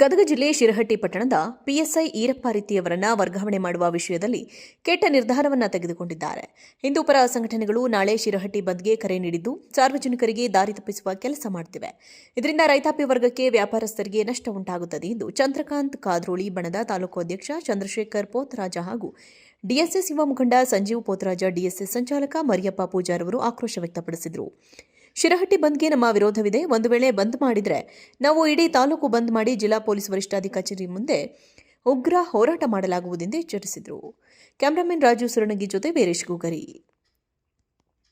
ಗದಗ ಜಿಲ್ಲೆ ಶಿರಹಟ್ಟಿ ಪಟ್ಟಣದ ಪಿಎಸ್ಐ ಈರಪ್ಪ ರೀತಿಯವರನ್ನ ವರ್ಗಾವಣೆ ಮಾಡುವ ವಿಷಯದಲ್ಲಿ ಕೆಟ್ಟ ನಿರ್ಧಾರವನ್ನ ತೆಗೆದುಕೊಂಡಿದ್ದಾರೆ. ಹಿಂದೂಪರ ಸಂಘಟನೆಗಳು ನಾಳೆ ಶಿರಹಟ್ಟಿ ಬಂದ್ಗೆ ಕರೆ ನೀಡಿದ್ದು ಸಾರ್ವಜನಿಕರಿಗೆ ದಾರಿ ತಪ್ಪಿಸುವ ಕೆಲಸ ಮಾಡುತ್ತಿವೆ ಇದರಿಂದ ರೈತಾಪಿ ವರ್ಗಕ್ಕೆ ವ್ಯಾಪಾರಸ್ಥರಿಗೆ ನಷ್ಟ ಉಂಟಾಗುತ್ತದೆ ಎಂದು ಚಂದ್ರಕಾಂತ್ ಕಾದ್ರೋಳಿ ಬಣದ ತಾಲೂಕು ಅಧ್ಯಕ್ಷ ಚಂದ್ರಶೇಖರ್ ಪೋತರಾಜ ಹಾಗೂ ಡಿಎಸ್ಎಸ್ ಯುವ ಮುಖಂಡ ಸಂಜೀವ್ ಪೋತರಾಜ, ಡಿಎಸ್ಎಸ್ ಸಂಚಾಲಕ ಮರಿಯಪ್ಪ ಪೂಜಾರ್ ಅವರು ಆಕ್ರೋಶ ವ್ಯಕ್ತಪಡಿಸಿದರು. ಶಿರಹಟ್ಟಿ ಬಂದ್ಗೆ ನಮ್ಮ ವಿರೋಧವಿದೆ. ಒಂದು ವೇಳೆ ಬಂದ್ ಮಾಡಿದರೆ ನಾವು ಇಡೀ ತಾಲೂಕು ಬಂದ್ ಮಾಡಿ ಜಿಲ್ಲಾ ಪೊಲೀಸ್ ವರಿಷ್ಠಾಧಿಕಾರಿ ಕಚೇರಿ ಮುಂದೆ ಉಗ್ರ ಹೋರಾಟ ಮಾಡಲಾಗುವುದೆಂದು ಎಚ್ಚರಿಸಿದರು. ಕ್ಯಾಮ್ರಾಮನ್ ರಾಜು ಸುರಣಗಿ ಜೊತೆ ವೀರೇಶ್ ಗೂಗರಿ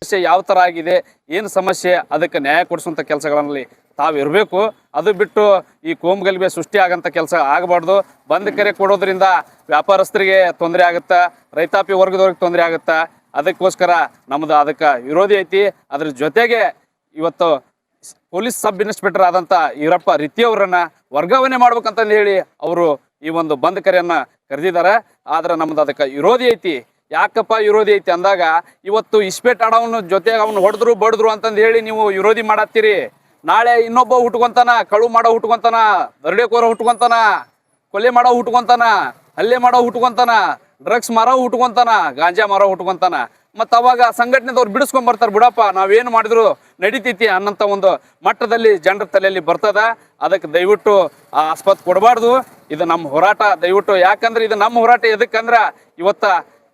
ಸಮಸ್ಯೆ ಯಾವ ಥರ ಆಗಿದೆ? ಏನು ಸಮಸ್ಯೆ? ಅದಕ್ಕೆ ನ್ಯಾಯ ಕೊಡಿಸುವಂಥ ಕೆಲಸಗಳಲ್ಲಿ ತಾವು ಇರಬೇಕು. ಅದು ಬಿಟ್ಟು ಈ ಕೋಮುಗಲಿಗೆ ಸೃಷ್ಟಿ ಆಗಂಥ ಕೆಲಸ ಆಗಬಾರ್ದು. ಬಂದ್ ಕರೆ ಕೊಡೋದ್ರಿಂದ ವ್ಯಾಪಾರಸ್ಥರಿಗೆ ತೊಂದರೆ ಆಗುತ್ತಾ? ರೈತಾಪಿ ವರ್ಗದವ್ರಿಗೆ ತೊಂದರೆ ಆಗುತ್ತಾ? ಅದಕ್ಕೋಸ್ಕರ ನಮ್ಮದು ಅದಕ್ಕೆ ವಿರೋಧಿ ಐತಿ. ಅದ್ರ ಜೊತೆಗೆ ಇವತ್ತು ಪೊಲೀಸ್ ಸಬ್ ಇನ್ಸ್ಪೆಕ್ಟರ್ ಆದಂಥ ಈರಪ್ಪ ರೀತಿಯವರನ್ನ ವರ್ಗಾವಣೆ ಮಾಡ್ಬೇಕಂತಂದು ಹೇಳಿ ಅವರು ಈ ಒಂದು ಬಂದ್ ಕರೆಯನ್ನ ಕರೆದಿದ್ದಾರೆ. ಆದ್ರೆ ನಮ್ದು ಅದಕ್ಕೆ ವಿರೋಧಿ ಐತಿ. ಯಾಕಪ್ಪ ವಿರೋಧಿ ಐತಿ ಅಂದಾಗ ಇವತ್ತು ಇಸ್ಪೇಟ್ ಆಡೋವನ ಜೊತೆ ಅವ್ನು ಹೊಡೆದ್ರು ಬಡದ್ರು ಅಂತಂದು ಹೇಳಿ ನೀವು ವಿರೋಧಿ ಮಾಡತ್ತೀರಿ. ನಾಳೆ ಇನ್ನೊಬ್ಬ ಹುಟ್ಕೊಂತಾನ, ಕಳು ಮಾಡೋ ಹುಟ್ಕೊಂತಾನ ದರ್ಡೆಕೋರ ಹುಟ್ಕೊಂತಾನ, ಕೊಲೆ ಮಾಡೋ ಹುಟ್ಕೊಂತಾನ, ಹಲ್ಲೆ ಮಾಡೋ ಹುಟ್ಕೊಂತಾನ, ಡ್ರಗ್ಸ್ ಮಾರೋ ಹುಟ್ಕೊಂತಾನ, ಗಾಂಜಾ ಮಾರೋ ಹುಟ್ಕೊಂತಾನ. ಮತ್ತು ಅವಾಗ ಸಂಘಟನೆದವ್ರು ಬಿಡಿಸ್ಕೊಂಡ್ ಬರ್ತಾರೆ, ಬಿಡಪ್ಪ, ನಾವೇನು ಮಾಡಿದ್ರು ನಡೀತೈತಿ ಅನ್ನಂಥ ಒಂದು ಮಟ್ಟದಲ್ಲಿ ಜನರ ತಲೆಯಲ್ಲಿ ಬರ್ತದ. ಅದಕ್ಕೆ ದಯವಿಟ್ಟು ಆ ಆಸ್ಪತ್ರೆ ಕೊಡಬಾರ್ದು. ಇದು ನಮ್ಮ ಹೋರಾಟ. ದಯವಿಟ್ಟು ಯಾಕಂದ್ರೆ ಇದು ನಮ್ಮ ಹೋರಾಟ. ಎದಕ್ಕಂದ್ರೆ ಇವತ್ತ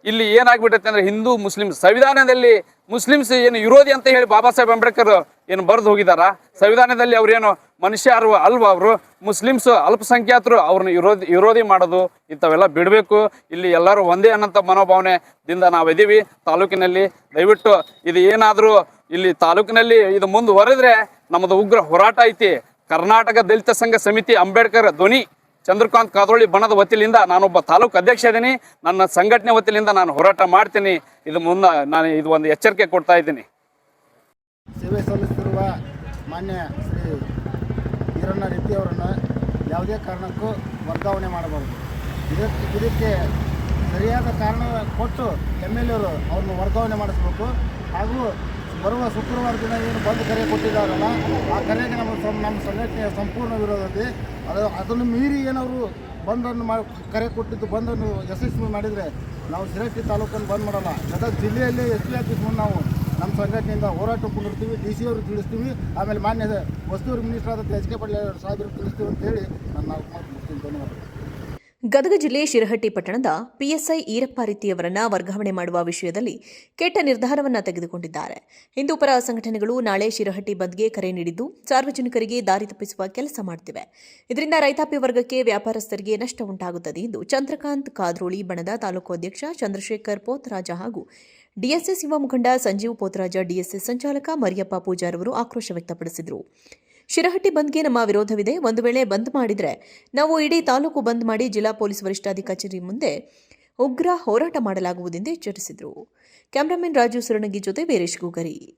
ಇಲ್ಲಿ ಏನಾಗ್ಬಿಟ್ಟೈತೆ ಅಂದ್ರೆ ಹಿಂದೂ ಮುಸ್ಲಿಂ ಸಂವಿಧಾನದಲ್ಲಿ ಮುಸ್ಲಿಮ್ಸ್ ಏನು ವಿರೋಧಿ ಅಂತ ಹೇಳಿ ಬಾಬಾ ಸಾಹೇಬ್ ಅಂಬೇಡ್ಕರ್ ಏನು ಬರೆದು ಹೋಗಿದಾರ? ಸಂವಿಧಾನದಲ್ಲಿ ಅವ್ರೇನು ಮನುಷ್ಯರು ಅಲ್ವಾ ಅವರು? ಮುಸ್ಲಿಮ್ಸ್ ಅಲ್ಪಸಂಖ್ಯಾತರು ಅವ್ರನ್ನ ವಿರೋಧಿ ವಿರೋಧಿ ಮಾಡೋದು, ಇಂಥವೆಲ್ಲ ಬಿಡಬೇಕು. ಇಲ್ಲಿ ಎಲ್ಲರೂ ಒಂದೇ ಅನ್ನೋಂಥ ಮನೋಭಾವನೆದಿಂದ ನಾವು ಇದೀವಿ. ತಾಲೂಕಿನಲ್ಲಿ ದಯವಿಟ್ಟು ಇದು ಏನಾದರೂ ಇಲ್ಲಿ ತಾಲೂಕಿನಲ್ಲಿ ಇದು ಮುಂದುವರೆದ್ರೆ ನಮ್ಮದು ಉಗ್ರ ಹೋರಾಟ ಐತಿ. ಕರ್ನಾಟಕ ದಲಿತ ಸಂಘ ಸಮಿತಿ ಅಂಬೇಡ್ಕರ್ ಧ್ವನಿ, ಚಂದ್ರಕಾಂತ್ ಕಾದೋಳಿ ಬಣದ ವತಿಲಿಂದ ನಾನೊಬ್ಬ ತಾಲೂಕು ಅಧ್ಯಕ್ಷ ಇದ್ದೀನಿ ನನ್ನ ಸಂಘಟನೆ ವತಿಲಿಂದ ನಾನು ಹೋರಾಟ ಮಾಡ್ತೀನಿ. ಇದು ಮುನ್ನ ನಾನು ಇದು ಒಂದು ಎಚ್ಚರಿಕೆ ಕೊಡ್ತಾ ಇದ್ದೀನಿ. ಸೇವೆ ಮಾನ್ಯ ಶ್ರೀ ಈರಣ್ಣ ರೆಡ್ಡಿಯವರನ್ನು ಯಾವುದೇ ಕಾರಣಕ್ಕೂ ವರ್ಗಾವಣೆ ಮಾಡಬಾರದು. ಇದಕ್ಕೆ ಇದಕ್ಕೆ ಸರಿಯಾದ ಕಾರಣ ಕೊಟ್ಟು ಎಂ ಎಲ್ ಎರು ಅವ್ರನ್ನ ವರ್ಗಾವಣೆ ಮಾಡಿಸ್ಬೇಕು. ಹಾಗೂ ಬರುವ ಶುಕ್ರವಾರ ದಿನ ಏನು ಬಂದು ಕರೆ ಕೊಟ್ಟಿದ್ದಾರಲ್ಲ, ಆ ಕರೆಗೆ ನಮ್ಮ ನಮ್ಮ ಸಂಘಟನೆಯ ಸಂಪೂರ್ಣ ವಿರೋಧತೆ ಅದು, ಅದನ್ನು ಮೀರಿ ಏನವರು ಬಂದನ್ನು ಮಾ, ಕರೆ ಕೊಟ್ಟಿದ್ದು, ಬಂದನ್ನು ಯಶಸ್ವಿ ಮಾಡಿದರೆ ನಾವು ಶಿರಟ್ಟಿ ತಾಲೂಕನ್ನು ಬಂದ್ ಮಾಡಲ್ಲ. ಗದಗ ಜಿಲ್ಲೆಯಲ್ಲೇ ಎಸ್ ಪಿ ಆಫೀಸ್ ನಾವು ನಮ್ಮ ಸಂಘಟನೆಯಿಂದ ಹೋರಾಟ ಕುಂದಿರ್ತೀವಿ ಡಿ ಸಿ ಅವ್ರಿಗೆ ತಿಳಿಸ್ತೀವಿ, ಆಮೇಲೆ ಮಾನ್ಯ ವಸ್ತುವರಿ ಮಿನಿಸ್ಟರ್ ಆದ ಎಚ್ ಕೆ ಪಾಟೀಲ್ ಸಾಹೇಬ್ರಿಗೆ ತಿಳಿಸ್ತೀವಿ ಅಂತ ಹೇಳಿ ನಾನು ನಾವು ಮಾತು ಮುಗಿಸ್ತೀನಿ. ಧನ್ಯವಾದ ಗದಗ ಜಿಲ್ಲೆ ಶಿರಹಟ್ಟಿ ಪಟ್ಟಣದ ಪಿಎಸ್ಐ ಈರಪ್ಪ ರೀತಿಯವರನ್ನ ವರ್ಗಾವಣೆ ಮಾಡುವ ವಿಷಯದಲ್ಲಿ ಕೆಟ್ಟ ನಿರ್ಧಾರವನ್ನ ತೆಗೆದುಕೊಂಡಿದ್ದಾರೆ. ಹಿಂದೂಪರ ಸಂಘಟನೆಗಳು ನಾಳೆ ಶಿರಹಟ್ಟಿ ಬಂದ್ಗೆ ಕರೆ ನೀಡಿದ್ದು, ಸಾರ್ವಜನಿಕರಿಗೆ ದಾರಿ ತಪ್ಪಿಸುವ ಕೆಲಸ ಮಾಡುತ್ತಿವೆ ಇದರಿಂದ ರೈತಾಪಿ ವರ್ಗಕ್ಕೆ ವ್ಯಾಪಾರಸ್ಥರಿಗೆ ನಷ್ಟ ಉಂಟಾಗುತ್ತದೆ ಎಂದು ಚಂದ್ರಕಾಂತ್ ಕಾದ್ರೋಳಿ ಬಣದ ತಾಲೂಕು ಅಧ್ಯಕ್ಷ ಚಂದ್ರಶೇಖರ್ ಪೋತರಾಜ ಹಾಗೂ ಡಿಎಸ್ಎಸ್ ಯುವ ಮುಖಂಡ ಸಂಜೀವ್ ಪೋತರಾಜ, ಡಿಎಸ್ಎಸ್ ಸಂಚಾಲಕ ಮರಿಯಪ್ಪ ಪೂಜಾರ್ ಅವರು ಆಕ್ರೋಶ ವ್ಯಕ್ತಪಡಿಸಿದರು. ಶಿರಹಟ್ಟಿ ಬಂದ್ಗೆ ನಮ್ಮ ವಿರೋಧವಿದೆ. ಒಂದು ವೇಳೆ ಬಂದ್ ಮಾಡಿದರೆ ನಾವು ಇಡೀ ತಾಲೂಕು ಬಂದ್ ಮಾಡಿ ಜಿಲ್ಲಾ ಪೊಲೀಸ್ ವರಿಷ್ಠಾಧಿಕಾರಿ ಮುಂದೆ ಉಗ್ರ ಹೋರಾಟ ಮಾಡಲಾಗುವುದೆಂದು ಎಚ್ಚರಿಸಿದರು. ಕ್ಯಾಮರಾಮನ್ ರಾಜು ಸುರಣಗಿ ಜೊತೆ ವೀರೇಶ್ ಗೂಗರಿ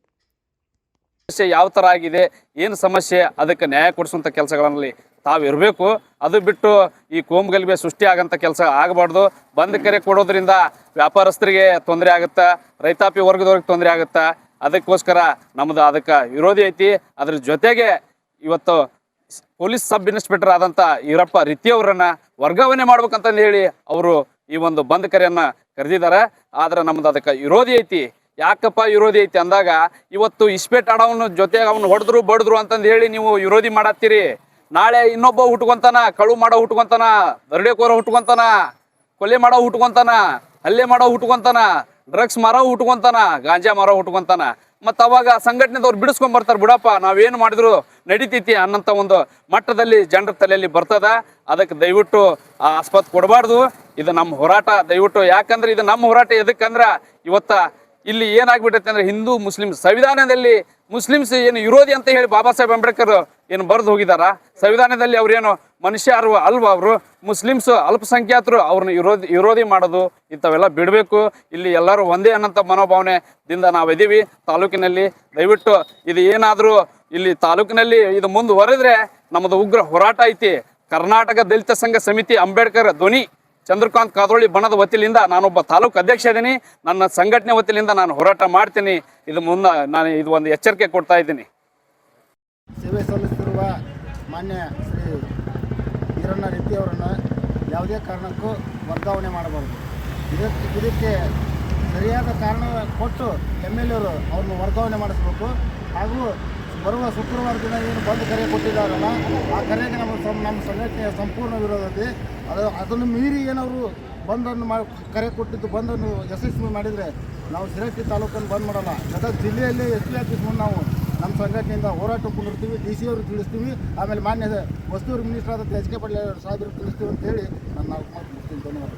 ಸಮಸ್ಯೆ ಯಾವ ಥರ ಆಗಿದೆ? ಏನು ಸಮಸ್ಯೆ? ಅದಕ್ಕೆ ನ್ಯಾಯ ಕೊಡಿಸುವಂಥ ಕೆಲಸಗಳಲ್ಲಿ ತಾವು ಇರಬೇಕು ಅದು ಬಿಟ್ಟು ಈ ಕೋಮುಗಲಿಗೆ ಸೃಷ್ಟಿ ಆಗಂಥ ಕೆಲಸ ಆಗಬಾರ್ದು. ಬಂದ್ ಕರೆ ಕೊಡೋದ್ರಿಂದ ವ್ಯಾಪಾರಸ್ಥರಿಗೆ ತೊಂದರೆ ಆಗುತ್ತೆ? ರೈತಾಪಿ ವರ್ಗದವ್ರಿಗೆ ತೊಂದರೆ ಆಗುತ್ತೆ? ಅದಕ್ಕೋಸ್ಕರ ನಮ್ಮದು ಅದಕ್ಕೆ ವಿರೋಧಿ ಐತಿ. ಅದ್ರ ಜೊತೆಗೆ ಇವತ್ತು ಪೊಲೀಸ್ ಸಬ್ ಇನ್ಸ್ಪೆಕ್ಟರ್ ಆದಂಥ ಈರಪ್ಪ ರೀತಿಯವರನ್ನು ವರ್ಗಾವಣೆ ಮಾಡ್ಬೇಕಂತಂದು ಹೇಳಿ ಅವರು ಈ ಒಂದು ಬಂದ್ ಕರೆಯನ್ನು ಕರೆದಿದ್ದಾರೆ. ಆದರೆ ನಮ್ಮದು ಅದಕ್ಕೆ ವಿರೋಧಿ ಐತಿ. ಯಾಕಪ್ಪ ವಿರೋಧಿ ಐತಿ ಅಂದಾಗ ಇವತ್ತು ಇಸ್ಪೆಟ್ ಆಡವನ ಜೊತೆಗೆ ಅವನು ಹೊಡೆದ್ರು ಬಡಿದ್ರು ಅಂತಂದು ಹೇಳಿ ನೀವು ವಿರೋಧಿ ಮಾಡತ್ತೀರಿ. ನಾಳೆ ಇನ್ನೊಬ್ಬ ಹುಟ್ಕೊಂತಾನ, ಕಳು ಮಾಡೋ ಹುಟ್ಕೊಂತಾನ ದರ್ಡೆಕೋರ ಹುಟ್ಕೊಂತಾನ, ಕೊಲೆ ಮಾಡೋ ಹುಟ್ಕೊಂತಾನ, ಹಲ್ಲೆ ಮಾಡೋ ಹುಟ್ಕೊಂತಾನ ಡ್ರಗ್ಸ್ ಮಾರೋ ಹುಟ್ಕೊಂತಾನ, ಗಾಂಜಾ ಮಾರೋ ಹುಟ್ಕೊಂತಾನ. ಮತ್ತು ಅವಾಗ ಸಂಘಟನೆದವ್ರು ಬಿಡಿಸ್ಕೊಂಡ್ ಬರ್ತಾರೆ ಬಿಡಪ್ಪ, ನಾವೇನು ಮಾಡಿದ್ರು ನಡಿತೈತಿ ಅನ್ನಂಥ ಒಂದು ಮಟ್ಟದಲ್ಲಿ ಜನರ ತಲೆಯಲ್ಲಿ ಬರ್ತದ. ಅದಕ್ಕೆ ದಯವಿಟ್ಟು ಆ ಆಸ್ಪತ್ ಕೊಡಬಾರ್ದು. ಇದು ನಮ್ಮ ಹೋರಾಟ. ದಯವಿಟ್ಟು ಯಾಕಂದ್ರೆ ಇದು ನಮ್ಮ ಹೋರಾಟ. ಎದಕ್ಕಂದ್ರೆ ಇವತ್ತ ಇಲ್ಲಿ ಏನಾಗ್ಬಿಟ್ಟೈತೆ ಅಂದ್ರೆ ಹಿಂದೂ ಮುಸ್ಲಿಂ ಸಂವಿಧಾನದಲ್ಲಿ ಮುಸ್ಲಿಮ್ಸ್ ಏನು ವಿರೋಧಿ ಅಂತ ಹೇಳಿ ಬಾಬಾ ಸಾಹೇಬ್ ಅಂಬೇಡ್ಕರ್ ಏನು ಬರೆದು ಹೋಗಿದಾರ ಸಂವಿಧಾನದಲ್ಲಿ ಅವ್ರೇನು ಮನುಷ್ಯರು ಅಲ್ವಾ ಅವರು? ಮುಸ್ಲಿಮ್ಸ್ ಅಲ್ಪಸಂಖ್ಯಾತರು ಅವ್ರನ್ನ ವಿರೋಧಿ ವಿರೋಧಿ ಮಾಡೋದು ಇಂಥವೆಲ್ಲ ಬಿಡಬೇಕು. ಇಲ್ಲಿ ಎಲ್ಲರೂ ಒಂದೇ ಅನ್ನೋಂಥ ಮನೋಭಾವನೆದಿಂದ ನಾವು ಇದೀವಿ. ತಾಲೂಕಿನಲ್ಲಿ ದಯವಿಟ್ಟು ಇದು ಏನಾದರೂ ಇಲ್ಲಿ ತಾಲೂಕಿನಲ್ಲಿ ಇದು ಮುಂದುವರೆದ್ರೆ ನಮ್ಮದು ಉಗ್ರ ಹೋರಾಟ ಐತಿ. ಕರ್ನಾಟಕ ದಲಿತ ಸಂಘ ಸಮಿತಿ ಅಂಬೇಡ್ಕರ್ ಧ್ವನಿ ಚಂದ್ರಕಾಂತ್ ಕಾದೋಳಿ ಬಣದ ವತಿಯಿಂದ ನಾನೊಬ್ಬ ತಾಲೂಕು ಅಧ್ಯಕ್ಷ ಇದ್ದೀನಿ ನನ್ನ ಸಂಘಟನೆ ವತಿಯಿಂದ ನಾನು ಹೋರಾಟ ಮಾಡ್ತೀನಿ. ಇದು ಮುನ್ನ ನಾನು ಇದು ಒಂದು ಎಚ್ಚರಿಕೆ ಕೊಡ್ತಾ ಇದ್ದೀನಿ. ಸೇವೆ ಸಲ್ಲಿಸುತ್ತಿರುವ ಮಾನ್ಯ ಶ್ರೀ ಈರಣ್ಣ ರೆಡ್ಡಿ ಅವರನ್ನು ಯಾವುದೇ ಕಾರಣಕ್ಕೂ ವರ್ಗಾವಣೆ ಮಾಡಬಾರದು. ಇದಕ್ಕೆ ಇದಕ್ಕೆ ಸರಿಯಾದ ಕಾರಣ ಕೊಟ್ಟು ಎಂ ಎಲ್ ಎರು ಅವ್ರನ್ನ ವರ್ಗಾವಣೆ ಮಾಡಿಸ್ಬೇಕು. ಹಾಗೂ ಬರುವ ಶುಕ್ರವಾರ ದಿನ ಏನು ಬಂದು ಕರೆ ಕೊಟ್ಟಿದ್ದಾರಲ್ಲ, ಆ ಕರೆಗೆ ನಮ್ಮ ಸಂ- ನಮ್ಮ ಸಂಘಟನೆಯ ಸಂಪೂರ್ಣ ವಿರೋಧ ಇದೆ ಅದು, ಅದನ್ನು ಮೀರಿ ಏನವರು ಬಂದನ್ನು ಮಾ, ಕರೆ ಕೊಟ್ಟಿದ್ದು ಬಂದನ್ನು ಯಶಸ್ವಿ ಮಾಡಿದರೆ ನಾವು ಶಿರಟ್ಟಿ ತಾಲೂಕನ್ನು ಬಂದ್ ಮಾಡೋಲ್ಲ. ಗದಗ ಜಿಲ್ಲೆಯಲ್ಲಿ ಎಸ್ ಪಿ ಮುಂದೆ ನಾವು ನಮ್ಮ ಸಂಘಟನೆಯಿಂದ ಹೋರಾಟ ಕೊಂಡಿರ್ತೀವಿ ಡಿ ಸಿ ಅವ್ರಿಗೆ ತಿಳಿಸ್ತೀವಿ, ಆಮೇಲೆ ಮಾನ್ಯ ವಸ್ತೂರು ಮಿನಿಸ್ಟರ್ ಆದ ಎಚ್ ಕೆ ಪಾಟೀಲ್ ಸಾಹೇಬ್ರಿಗೆ ತಿಳಿಸ್ತೀವಿ ಅಂತ ಹೇಳಿ ನಾನು ನಾವು ಧನ್ಯವಾದ